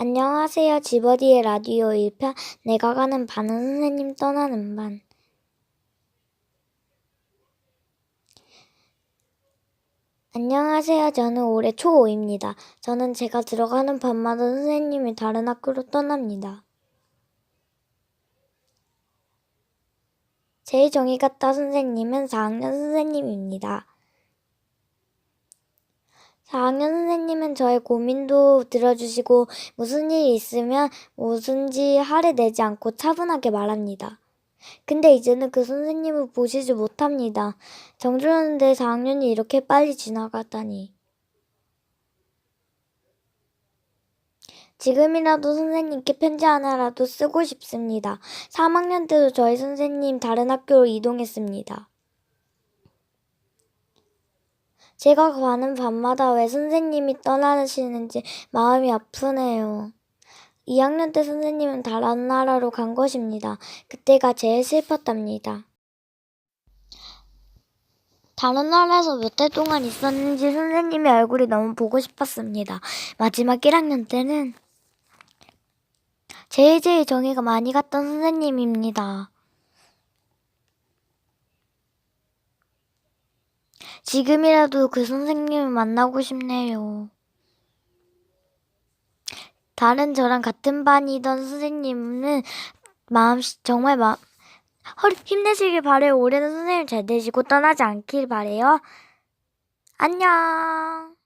안녕하세요. 지버디의 라디오 1편 내가 가는 반은 선생님 떠나는 반. 안녕하세요. 저는 올해 초5입니다. 저는 제가 들어가는 반마다 선생님이 다른 학교로 떠납니다. 제일 정이 같다 선생님은 4학년 선생님입니다. 4학년 선생님은 저의 고민도 들어주시고 무슨 일이 있으면 뭐든지 화를 내지 않고 차분하게 말합니다. 근데 이제는 그 선생님을 보시지 못합니다. 정주하는데 4학년이 이렇게 빨리 지나가다니. 지금이라도 선생님께 편지 하나라도 쓰고 싶습니다. 3학년 때도 저희 선생님 다른 학교로 이동했습니다. 제가 가는 밤마다 왜 선생님이 떠나시는지 마음이 아프네요. 2학년 때 선생님은 다른 나라로 간 것입니다. 그때가 제일 슬펐답니다. 다른 나라에서 몇 달 동안 있었는지 선생님의 얼굴이 너무 보고 싶었습니다. 마지막 1학년 때는 제일 제일 정이가 많이 갔던 선생님입니다. 지금이라도 그 선생님을 만나고 싶네요. 다른 저랑 같은 반이던 선생님은 마음 정말 마음 허리 힘내시길 바래요. 올해는 선생님 잘 되시고 떠나지 않길 바래요. 안녕.